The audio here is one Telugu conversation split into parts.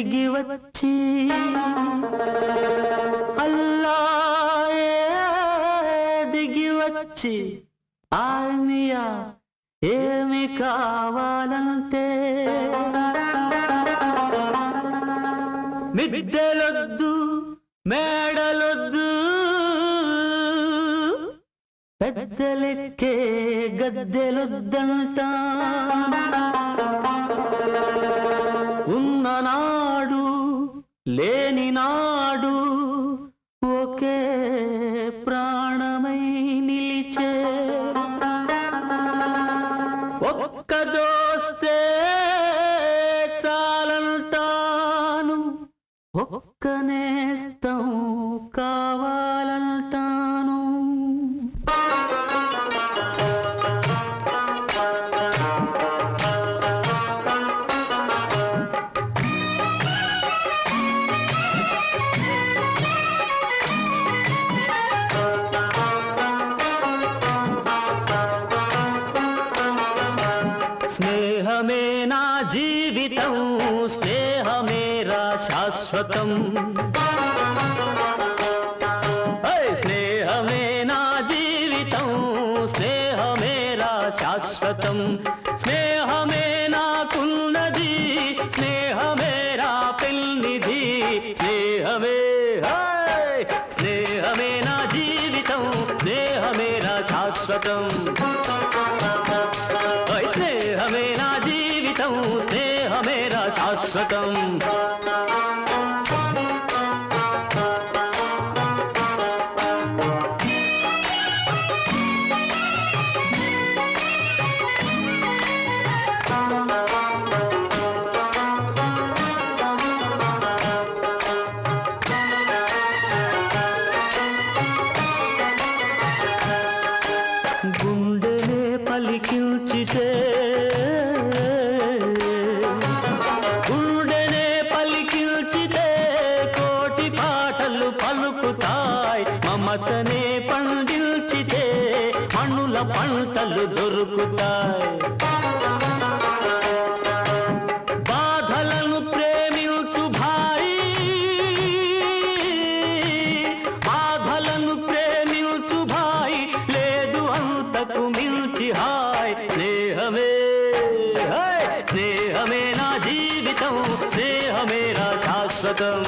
తిరిగి వచ్చి అల్లా దిగి వచ్చి ఆర్మియా ఏమి కావాలంటే మిద్దెలొద్దు మేడలొద్దు పెద్దలెక్కే గద్దెలొద్దంట. ఉన్న నా లేని నాడు ఒకే ప్రాణమై నిలిచే ఒక్క దోస్తే జీవితం స్నేహమేరా శాశ్వతం హై! స్నేహమే నా జీవితం స్నేహమేరా శాశ్వతం స్నేహమే నాకున్నది స్నేహమేరా పెళ్ళిది స్నేహమే హై! స్నేహమే నా జీవితం స్నేహమేరా శాశ్వతం పలికించితే పాటలు పలుకుతాయి మమతనే పండించితే మణుల పంటలు దొరుకుతాయి బాధలను ప్రేమించు భాయి బాధలను ప్రేమించు భాయి లేదు అంతకు మించి హాయ్ స్నేహమే హాయ్ స్నేహమే నా జీవితం స్నేహమే నా శాశ్వతం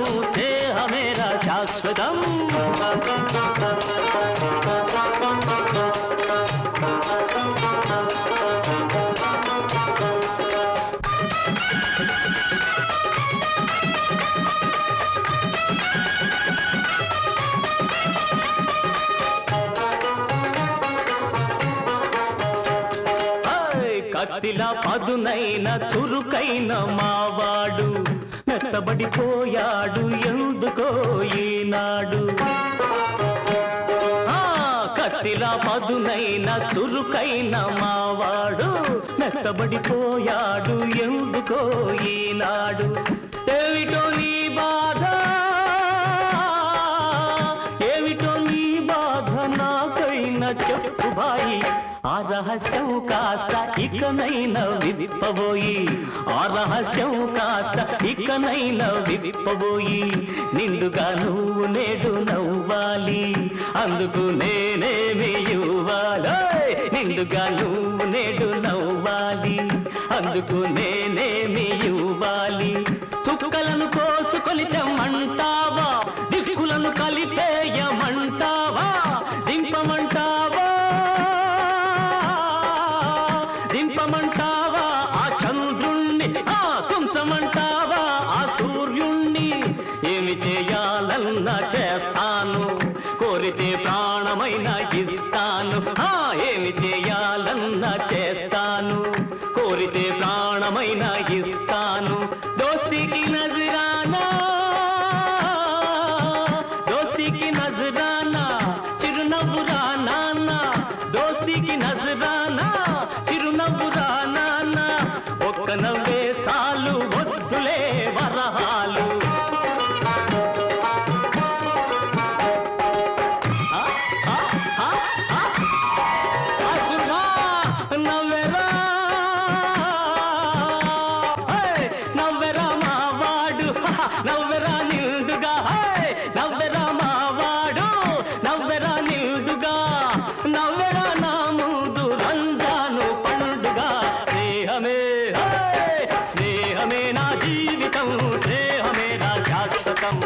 జీవితం స్నేహమే శాశ్వతం. కత్తిలా పదునైన చురుకైన మావాడు. మెత్తబడిపోయాడు ఎందుకో ఈనాడు? ఆ, కత్తిలా పదునైన చురుకైన మావాడు మెత్తబడిపోయాడు ఎందుకో ఈనాడు? ఏమిటో నీ ఆ రహస్యం కాస్త ఇకనైనా విప్పబోయి ఆ రహస్యం కాస్త ఇకనైనా విప్పబోయి నిండుగా నువ్వు నేడు నవ్వాలి అందుకు నేనేమి ఇవ్వాలి? నిండుగా నువ్వు నేడు నవ్వాలి అందుకు నేనేమి ఇవ్వాలి? చుక్కలను కోసుకొని తెమ్మంటావా? దిక్కులను కలిపే ప్రాణమైనా ఇస్తాను. ఏమి చేయాలన్నా చేస్తాను. కోరితే ప్రాణమైనా ఇస్తాను. దోస్తికి నజరానా? దోస్తికి నజరానా? చిరునవ్వురా నాన్న దోస్తికి నజరానా? చిరునవ్వురా నాన్న ఒక్క నవ్వే చాలు జీవితం స్నేహమే నా శాశ్వతం